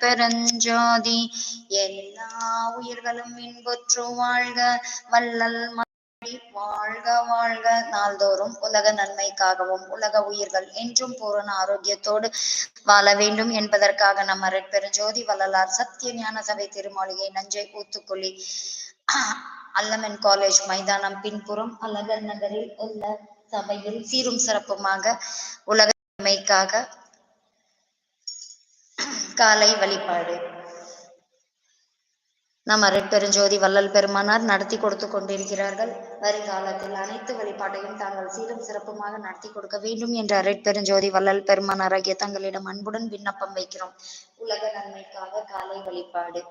பெருஞ்சோதி எல்லா உயிர்களும் இன்புற்று வாழ்க வள்ளல் வாழ்க வாழ்க. நாள்தோறும் உலக நன்மைக்காகவும் உலக உயிர்கள் என்றும் பூரண ஆரோக்கியத்தோடு வாழ வேண்டும் என்பதற்காக நம் பெருஞ்சோதி வள்ளலார் சத்திய ஞான சபை திருமாளிகை நஞ்சை ஊத்துக்குழி அல்லமன் காலேஜ் மைதானம் பின்புறம் அழகர் நகரில் உள்ள சபையில் சீரும் சிறப்புமாக உலக நன்மைக்காக காலை வழிபாடு. நம் அருட்பெருஞ்சோதி வள்ளல் பெருமானார் நடத்தி கொடுத்து கொண்டிருக்கிறார்கள். வருங்காலத்தில் அனைத்து வழிபாட்டையும் தாங்கள் சீரும் சிறப்புமாக நடத்தி கொடுக்க வேண்டும் என்ற அருட்பெருஞ்சோதி வள்ளல் பெருமானாராகிய தங்களிடம் அன்புடன் விண்ணப்பம் வைக்கிறோம். உலக நன்மைக்காக காலை வழிபாடு.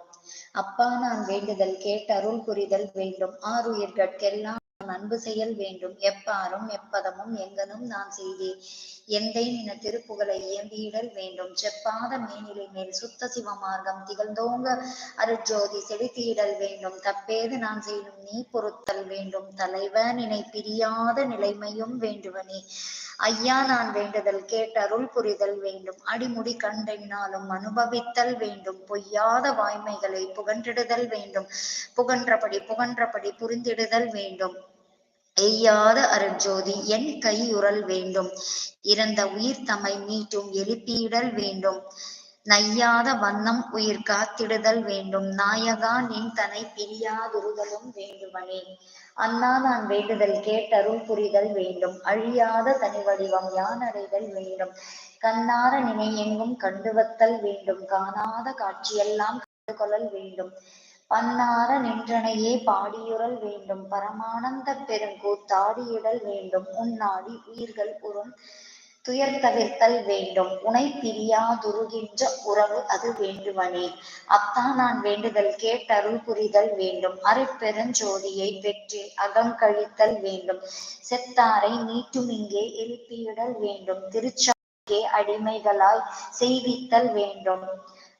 அப்பா நான் வேண்டுதல் கேட்டு அருள் புரிதல் வேண்டும். ஆறு ஆறுயிர்கட்கெல்லாம் அன்பு செயல் வேண்டும். எப்பாரும் எப்பதமும் எங்கனும் நான் செய்தேன் எந்தை நின திருப்புகளை இயம்பியிடல் வேண்டும். செப்பாத மேனிலை மேல் சுத்த சிவ மார்க்கம் திகழ்ந்தோங்க அருஜோதி செலுத்தியிடல் வேண்டும். தப்பேது நான் செய்யும் நீ பொருத்தல் வேண்டும். தலைவனினை பிரியாத நிலைமையும் வேண்டுவனே. ஐயா நான் வேண்டுதல் கேட்டருள் புரிதல் வேண்டும். அடிமுடி கண்டென்னாலும் அனுபவித்தல் வேண்டும். பொய்யாத வாய்மைகளை புகன்றிடுதல் வேண்டும். புகன்றபடி புகன்றபடி புரிந்திடுதல் வேண்டும். எய்யாத அருட்ஜோதி என் கையுறல் வேண்டும். இறந்த உயிர் தம்மை மீட்டும் எழுப்பியிடல் வேண்டும். நையாத வண்ணம் உயிர் காத்திடுதல் வேண்டும். நாயகா நின் தனை பிரியாதுருதலும் வேண்டுமனே. அண்ணா நான் வேண்டுதல் கேட்டருள் புரிதல் வேண்டும். அழியாத தனி வடிவம் யான் அடைதல் வேண்டும். கண்ணார நினை எங்கும் கண்டுவத்தல் வேண்டும். காணாத காட்சியெல்லாம் கண்டு கொள்ளல் வேண்டும். பன்னார நின்றனையே பாடியுறல் வேண்டும். பரமானந்த பெருங்கூத்தாடியிடல் வேண்டும். உன்னாடி உயிர்கள் உறும் துயர் தவிர்த்தல் வேண்டும். உனை பிரியாதுருகின்ற உறவு அது வேண்டுவனே அத்தான் நான் வேண்டுதல் கேட்டருள் புரிதல் வேண்டும். அரைப்பெருஞ்சோதியை பெற்று அகங்கழித்தல் வேண்டும். செத்தாரை மீட்டும் இங்கே எழுப்பியிடல் வேண்டும். திருச்சா அடிமைகளாய் செய்வித்தல் வேண்டும்.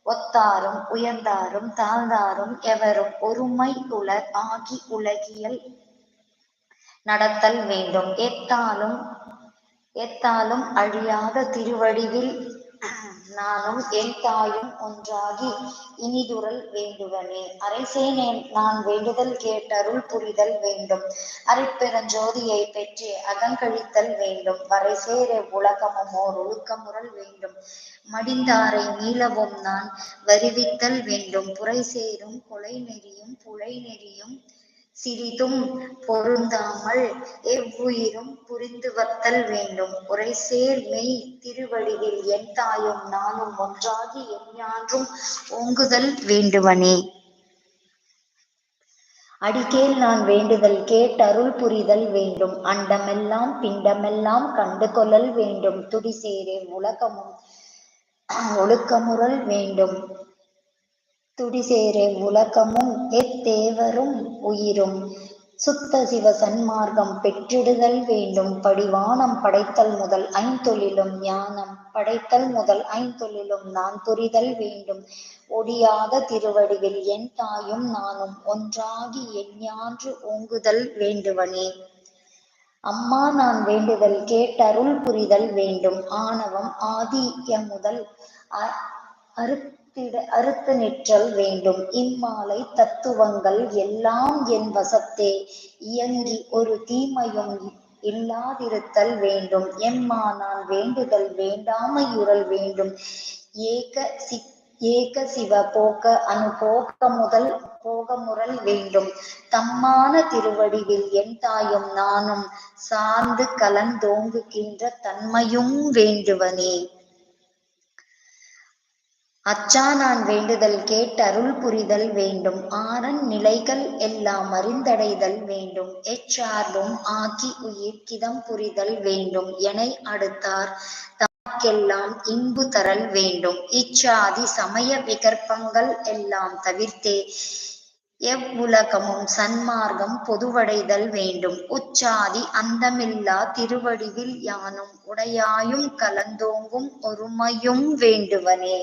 ஒத்தாரும் உயர்ந்தாரும் தாழ்ந்தாரும் எவரும் ஒருமை உலர் ஆகி உலகியல் நடத்தல் வேண்டும். எத்தாலும் எத்தாலும் அழியாத திருவடிவில் நானும் என் தாயும் ஒன்றாகி இனிதுரல் வேண்டுவனே. அரசேனே நான் வேண்டுதல் கேட்டருள் புரிதல் வேண்டும். அரைப்பெருஞ்சோதியை பெற்று அகங்கழித்தல் வேண்டும். வரை சேர ஓர் ஒழுக்கமுறல் வேண்டும். மடிந்தாரை மீளவும் நான் வருவித்தல் வேண்டும். புரை சேரும் கொலை நெறியும் புலை நெறியும் சிறிதும் பொருந்தாமல் எவ்வுயிரும் புரிந்து வத்தல் வேண்டும். உரைசேர் மெய் திருவழியில் என் தாயும் நானும் ஒன்றாகி எஞ்ஞான்றும் ஓங்குதல் வேண்டுவனே அடிக்கேல் நான் வேண்டுதல் கேட்டருள் புரிதல் வேண்டும். அண்டமெல்லாம் பிண்டமெல்லாம் கண்டு கொள்ளல் வேண்டும். துடிசேரே உலகமும் ஒழுக்கமுறல் வேண்டும். துடிசேரு உலகமும் எத்தேவரும் உயிரும். சுத்த சிவ சன்மார்க்கம் பெற்றிடுதல் வேண்டும். படிவானம் படைத்தல் முதல் ஐந்தொழிலும் ஞானம் படைத்தல் முதல் ஐந்தொழிலும் நான் புரிதல் வேண்டும். ஒடியாத திருவடிவில் என் தாயும் நானும் ஒன்றாகி எஞ்ஞான்று ஓங்குதல் வேண்டுவனே. அம்மா நான் வேண்டுதல் கேட்டருள் புரிதல் வேண்டும். ஆணவம் ஆதிய முதல் அரு அறுத்து நிற்றல் வேண்டும். இம்மாலை தத்துவங்கள் எல்லாம் என் வசத்தே. இயங்கி ஒரு தீமையும் இல்லாதிருத்தல் வேண்டும். எம்மா நான் வேண்டுதல் வேண்டாமையுறல் வேண்டும். ஏக சி ஏக சிவ போக்க அனு போக்க முதல் போகமுறல் வேண்டும். தம்மான திருவடிவில் என் தாயும் நானும் சார்ந்து கலந்தோங்குகின்ற தன்மையும் வேண்டுவனே. அச்சா நான் வேண்டுதல் கேட்டருள் புரிதல் வேண்டும். ஆறன் நிலைகள் எல்லாம் அறிந்தடைதல் வேண்டும். எச்சார்பும் ஆக்கி உயிர் கிதம் புரிதல் வேண்டும். எனை அடுத்தார் தமக்கெல்லாம் இன்பு தரல் வேண்டும். இச்சாதி சமய விகற்பங்கள் எல்லாம் தவிர்த்தே எவ்வுலகமும் சன்மார்க்கம் பொதுவடைதல் வேண்டும். உச்சாதி அந்தமில்லா திருவடிவில் யானும் உடையாயும் கலந்தோங்கும் ஒருமையும் வேண்டுவனே.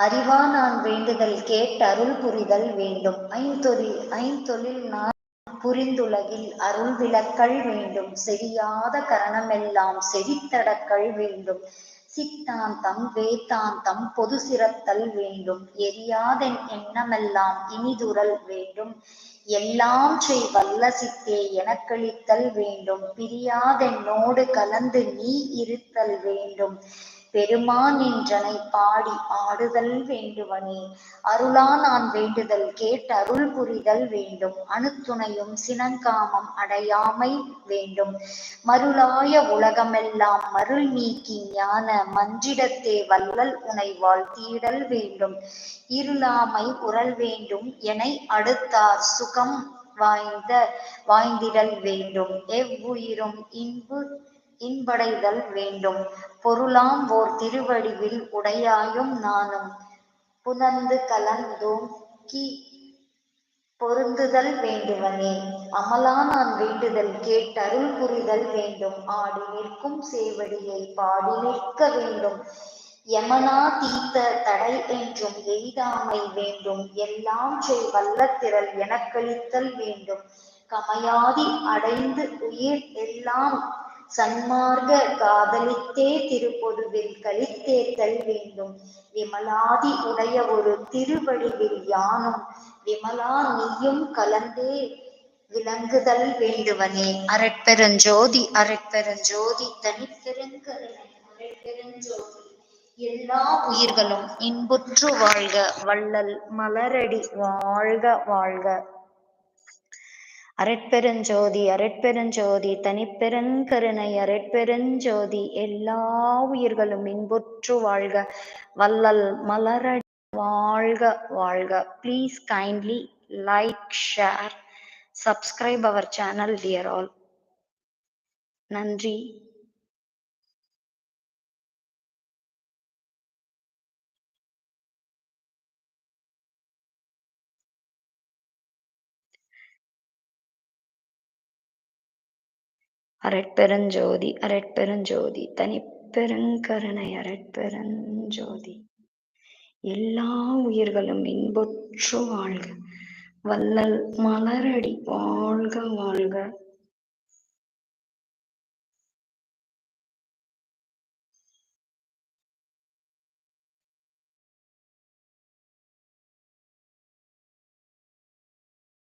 அறிவா நான் வேண்டுதல் கேட்டருள் புரிதல் வேண்டும். ஐந்தொழில் ஐந்தொழில் நான் புரிந்துலகில் அருள் விளக்கள் வேண்டும். செரியாத கரணமெல்லாம் செவித்தடக்கள் வேண்டும். சித்தாந்தம் வேத்தாந்தம் பொது சிறத்தல் வேண்டும். எரியாதென் எண்ணமெல்லாம் இனிதுரல் வேண்டும். எல்லாம் செய் வல்ல சித்தே எனக்களித்தல் வேண்டும். பிரியாதென்னோடு கலந்து நீ இருத்தல் வேண்டும். பெருமான் என்றனை பாடி ஆடுதல் வேண்டுவனே. அருளா நான் வேண்டுதல் கேட்டு அருள் புரிதல் வேண்டும். அணுத்துணையும் சினங்காமம் அடையாமை வேண்டும். மருளாய உலகமெல்லாம் மருள் நீக்கி ஞான மஞ்சிடத்தே வல்லல் உனை வாழ்த்தீடல் வேண்டும். இருளாமை உரல் வேண்டும் என அடுத்தார் சுகம் வாய்ந்த வாய்ந்திடல் வேண்டும். எவ்வுயிரும் இன்பு இன்படைதல் வேண்டும். பொருளாம் ஓர் திருவடிவில் உடையாயும் நானும். புணர்ந்து கலந்தோங்கி பொருந்துதல் வேண்டுவனே. அமலா நான் வேண்டுதல் கேட்டருள் புரிதல் வேண்டும். ஆடி நிற்கும் சேவடியை பாடி நிற்க வேண்டும். யமனா தீத்த தடை என்றும் எய்தாமை வேண்டும். எல்லாம் செய் வல்லத்திரல் எனக்களித்தல் வேண்டும். கமையாதி அடைந்து உயிர் எல்லாம் சன்மார்க்க காதலித்தே திருப்பொதுவில் கழித்தேத்தல் வேண்டும். விமலாதி உடைய ஒரு திருவடிவில் யானும் விமலா நீயும் கலந்தே விளங்குதல் வேண்டுவனே. அரட்பெருஞ்சோதி அரட்பெருஞ்சோதி தனிப்பெருங்கருணை அரட்பெருஞ்சோதி எல்லா உயிர்களும் இன்புற்று வாழ்க வள்ளல் மலரடி வாழ்க வாழ்க. அரட்பெருஞ்சோதி அரட்பெருஞ்சோதி தனிப்பெருங்கருணை அரட்பெருஞ்சோதி எல்லா உயிர்களும் இன்புற்று வாழ்க. வல்லல் மலரடி வாழ்க வாழ்க. Please kindly like share subscribe our channel dear all நன்றி. அரட்பெருஞ்சோதி அரட்பெருஞ்சோதி தனிப்பெருங்கருணை அரட்பெருஞ்சோதி. எல்லா உயிர்களும் இன்புற்று வாழ்க. வள்ளல் மலரடி வாழ்க வாழ்க.